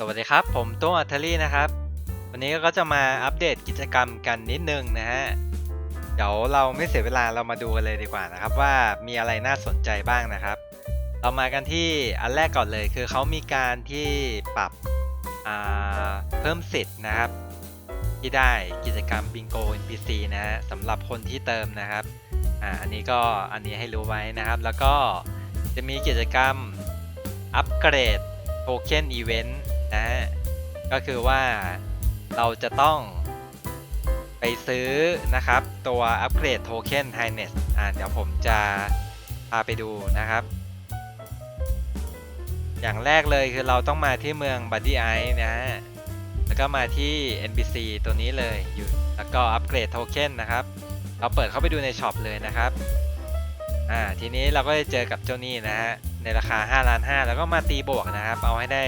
สวัสดีครับ ผมตัวอัทลี่นะครับ วันนี้ก็จะมาอัปเดตกิจกรรมกันนิดนึงนะฮะ เดี๋ยวเราไม่เสียเวลาเรามาดูกันเลยดีกว่านะครับ ว่ามีอะไรน่าสนใจบ้างนะครับ เรามากันที่อันแรกก่อนเลยคือเขามีการที่ปรับเพิ่มสิทธิ์นะครับ ที่ได้กิจกรรม Bingo NPC นะฮะสำหรับคนที่เติมนะครับอ่าอันนี้ก็อันนี้ให้รู้ไว้นะครับ แล้วก็จะมีกิจกรรมอัปเกรดโทเค็นอีเวนต์ นะก็คือว่าเราจะต้องไปซื้อนะครับ ตัวอัปเกรดโทเค็น Highness อ่าเดี๋ยวผมจะพาไปดูนะครับ อย่างแรกเลยคือเราต้องมาที่เมือง Buddy Eye นะฮะแล้วก็มาที่ NPC ตัวนี้เลยอยู่แล้วก็อัปเกรดโทเค็นนะครับ เราเปิดเข้าไปดูในช็อปเลยนะครับอ่าทีนี้เราก็จะเจอกับเจ้านี่นะฮะในราคา5ล้าน5แล้วก็มาตีบวกนะครับ เอาให้ได้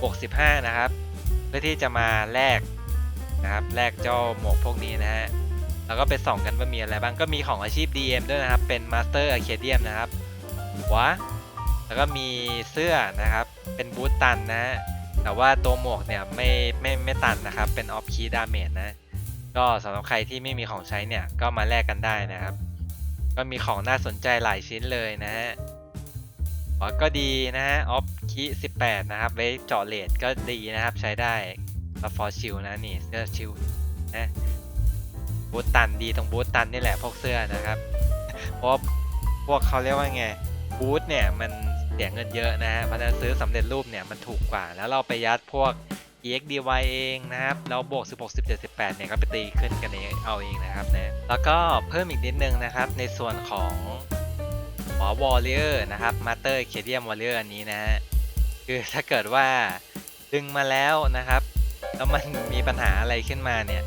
บวก 15 นะครับ เพื่อที่จะมาแลกนะครับแลกเจ้าหมวกพวกนี้นะฮะแล้วก็ไปส่องกันว่ามีอะไรบ้างก็มีของอาชีพ DM ด้วยนะครับ เป็น Master Arcadium นะครับหัวแล้วก็มีเสื้อนะครับ เป็นบูทตันนะฮะแต่ว่าตัวหมวกเนี่ยไม่ไม่ไม่ตันนะครับ เป็นออฟคีดาเมจนะ ก็สำหรับใครที่ไม่มีของใช้เนี่ยก็มาแลกกันได้นะครับ ก็มีของน่าสนใจหลายชิ้นเลยนะฮะ อ๋อก็ดีนะฮะ ออฟคี18 นะครับไว้เจาะเลดก็ดีนะครับ ใช้ได้กฟอร์ชิลนะนี่เสื้อชิลนะบูทตันดีตรงบูทตันนี่แหละพวกเสื้อนะครับ เพราะพวกเขาเรียกว่าไงบูทเนี่ยมันเสียเงินเยอะนะฮะเพราะนั้นซื้อสำเร็จรูปเนี่ยมันถูกกว่า แล้วเราไปยัดพวก EXDY เองนะครับ แล้วบวก 16 17 18 เนี่ยก็ไปตีขึ้นกันเองเอาเองนะครับนะ แล้วก็เพิ่มอีกนิดนึงนะครับในส่วนของ หมอวอลเลอร์นะครับมาเตอร์เคเดียมวอลเลอร์อันนี้นะฮะคือถ้าเกิดว่าดึงมาแล้วนะครับ แล้วมันมีปัญหาอะไรขึ้นมาเนี่ย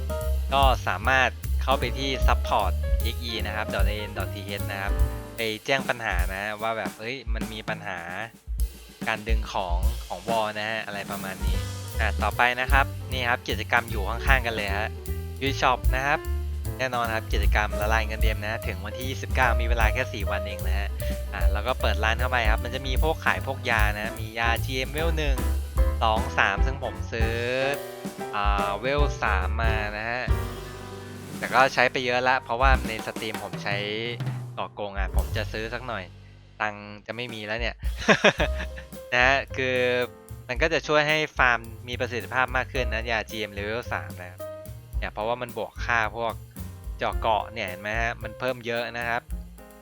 ก็สามารถเข้าไปที่ support xe นะครับ .in .th นะครับ ไปแจ้งปัญหานะว่าแบบเอ้ยมันมีปัญหาการดึงของของวอลนะฮะอะไรประมาณนี้อะต่อไปนะครับนี่ครับกิจกรรมอยู่ข้างๆกันเลยฮะยูช็อปนะครับ น่นอนครับกิจกรรมละลายเงินเดือนนะ ถึงวันที่ 29 มีเวลาแค่ 4 วันเองนะฮะอะแล้วก็เปิดร้านเข้าไปครับ มันจะมีพวกขายพวกยานะ มียา GM เวล1 2 3ซึ่งผมซื้ออ่าเวล3มมานะฮะแต่ก็ใช้ไปเยอะละ เพราะว่าในสตรีมผมใช้ต่อโกงอะผมจะซื้อสักหน่อย ตังจะไม่มีแล้วเนี่ยนะฮะคือมันก็จะช่วยให้ฟาร์มมีประสิทธิภาพมากขึ้นนะยา GM Level 3นะครับเนี่ยเพราะว่ามันบวกค่าพวก จาะเกาะเนี่ยเห็นไหมฮะมันเพิ่มเยอะนะครับ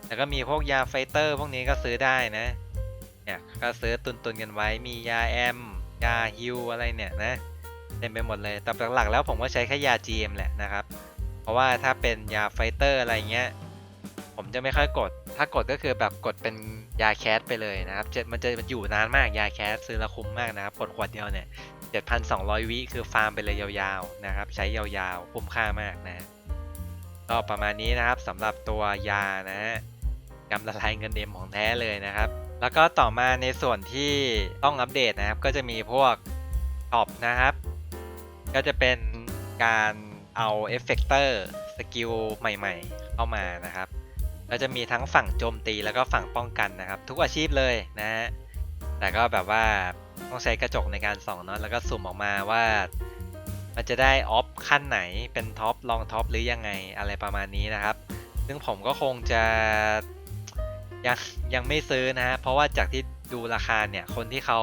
แล้วก็มีพวกยาไฟเตอร์พวกนี้ก็ซื้อได้นะเนี่ยก็ซื้อตุนตุนกันไว้มียาแอมยาฮิวอะไรเนี่ยนะเต็มไปหมดเลยแต่หลักๆแล้วผมก็ใช้แค่ยา GM แหละนะครับ เพราะว่าถ้าเป็นยาไฟเตอร์อะไรเงี้ยผมจะไม่ค่อยกด ถ้ากดก็คือแบบกดเป็นยาแคสไปเลยนะครับเจ็ดมันจะอยู่นานมากยาแคสซื้อล้วคุ้มมากนะครับกดขวดเดียวเนี่ย7,200 วิคือฟาร์มไปเลยยาวๆนะครับ ใช้ยาวๆคุ้มค่ามากนะ ก็ประมาณนี้นะครับสำหรับตัวยานะฮะกำละลายเงินเดมของแท้เลยนะครับ แล้วก็ต่อมาในส่วนที่ต้องอัปเดตนะครับ ก็จะมีพวกช็อปนะครับ ก็จะเป็นการเอาเอฟเฟกเตอร์สกิลใหม่ๆ เข้ามานะครับก็จะมีทั้งฝั่งโจมตีแล้วก็ฝั่งป้องกันนะครับ ทุกอาชีพเลยนะฮะแต่ก็แบบว่าต้องใช้กระจกในการส่องเนาะแล้วก็สุ่มออกมาว่า มันจะได้ออฟ ขั้นไหนเป็นท็อปลองท็อปหรือยังไงอะไรประมาณนี้นะครับ ซึ่งผมก็คงจะยังยังไม่ซื้อนะฮะเพราะว่าจากที่ดูราคาเนี่ยคนที่เขา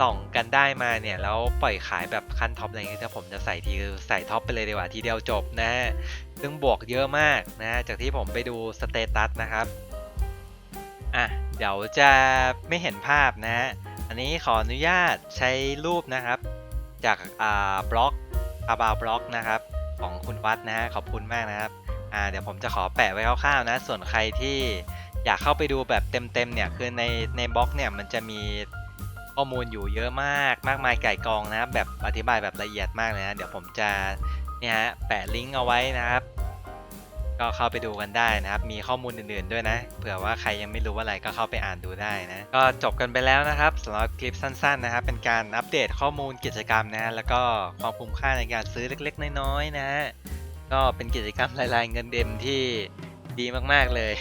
ส่องกันได้มาเนี่ยแล้วปล่อยขายแบบขั้นท็อปอะไรเงี้ยถ้าผมจะใส่ทีใส่ท็อปไปเลยดีกว่าทีเดียวจบนะฮะซึ่งบวกเยอะมากนะฮะจากที่ผมไปดูสเตตัสนะครับอะเดี๋ยวจะไม่เห็นภาพนะฮะอันนี้ขออนุญาตใช้รูปนะครับ จากอ่าบล็อก คาบาบล็อกนะครับ ของคุณวัดนะฮะขอบคุณมากนะครับอ่าเดี๋ยวผมจะขอแปะไว้คร่าวๆนะ ส่วนใครที่อยากเข้าไปดูแบบเต็มๆเนี่ยคือในในบล็อกเนี่ยมันจะมีข้อมูลอยู่เยอะมากมากมายไก่กองนะครับแบบอธิบายแบบละเอียดมากเลยนะเดี๋ยวผมจะเนี่ยฮะแปะลิงก์เอาไว้นะครับ ก็เข้าไปดูกันได้นะครับ มีข้อมูลอื่นๆด้วยนะ เผื่อว่าใครยังไม่รู้อะไรก็เข้าไปอ่านดูได้นะ ก็จบกันไปแล้วนะครับสำหรับคลิปสั้นๆนะครับ เป็นการอัปเดตข้อมูลกิจกรรมนะ แล้วก็ความคุ้มค่าในการซื้อเล็กๆ น้อยๆนะฮะ ก็เป็นกิจกรรมรายๆเงินเดมที่ดีมากๆเลย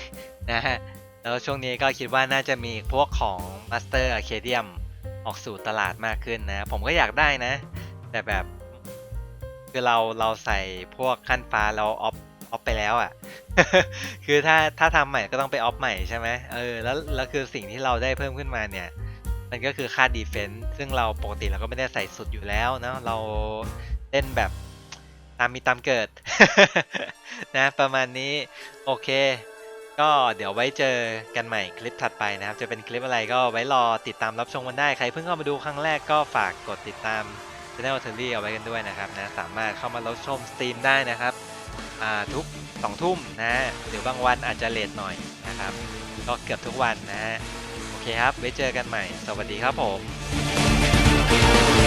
นะฮะ แล้วช่วงนี้ก็คิดว่าน่าจะมีพวกของ Master Arcadium ออกสู่ตลาดมากขึ้นนะ ผมก็อยากได้นะ แต่แบบคือเราเราใส่พวกขั้นฟ้าเราออฟ ออฟไปแล้วอะ่ะ คือถ้าถ้าทำใหม่ก็ต้องไปออฟใหม่ใช่ไหมเออแล้วแล้วคือสิ่งที่เราได้เพิ่มขึ้นมาเนี่ย มันก็คือค่าดีเฟนซ์ซึ่งเราปกติเราก็ไม่ได้ใส่สุดอยู่แล้วเนาะเราเล่นแบบตามมีตามเกิด นะประมาณนี้ โอเค ก็เดี๋ยวไว้เจอกันใหม่คลิปถัดไปนะครับ จะเป็นคลิปอะไรก็ไว้รอติดตามรับชมกันได้ ใครเพิ่งเข้ามาดูครั้งแรกก็ฝากกดติดตาม Channel t e r r y เอาไว้กันด้วยนะครับนะ สามารถเข้ามารับชมสตรีมได้นะครับ ทุกสองทุ่มนะฮะหรือบางวันอาจจะเลทหน่อยนะครับ ก็เกือบทุกวันนะฮะ โอเคครับ ไว้เจอกันใหม่ สวัสดีครับผม